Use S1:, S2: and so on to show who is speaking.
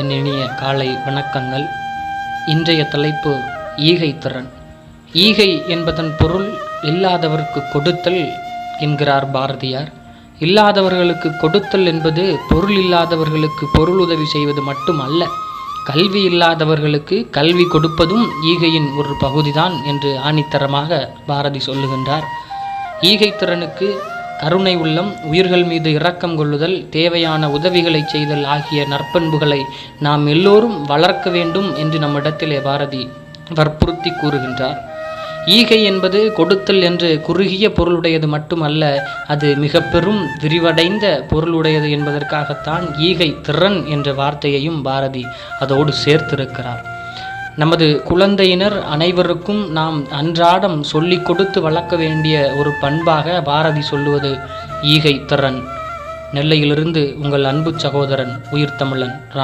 S1: என் இனிய காலை வணக்கங்கள். இன்றைய தலைப்பு ஈகை திறன். ஈகை என்பதன் பொருள் இல்லாதவருக்கு கொடுத்தல் என்கிறார் பாரதியார். இல்லாதவர்களுக்கு கொடுத்தல் என்பது பொருள் இல்லாதவர்களுக்கு பொருள் உதவி செய்வது மட்டும் அல்ல கல்வி இல்லாதவர்களுக்கு கல்வி கொடுப்பதும் ஈகையின் ஒரு பகுதிதான் என்று ஆணித்தரமாக பாரதி சொல்லுகின்றார். ஈகை திறனுக்கு கருணை உள்ளம் உயிர்கள் மீது இரக்கம் கொள்ளுதல் தேவையான உதவிகளை செய்தல் ஆகிய நற்பண்புகளை நாம் எல்லோரும் வளர்க்க வேண்டும் என்று நம்மிடத்திலே பாரதி வற்புறுத்தி கூறுகின்றார். ஈகை என்பது கொடுத்தல் என்று குறுகிய பொருளுடையது மட்டுமல்ல அது மிக பெரும் விரிவடைந்த பொருளுடையது என்பதற்காகத்தான் ஈகை திறன் என்ற வார்த்தையையும் பாரதி அதோடு சேர்த்திருக்கிறார். நமது குழந்தையினர் அனைவருக்கும் நாம் அன்றாடம் சொல்லிக் கொடுத்து வளர்க்க வேண்டிய ஒரு பண்பாக பாரதி சொல்லுவது ஈகை திறன். நெல்லையிலிருந்து உங்கள் அன்பு சகோதரன் உயிர் தமிழன் ரா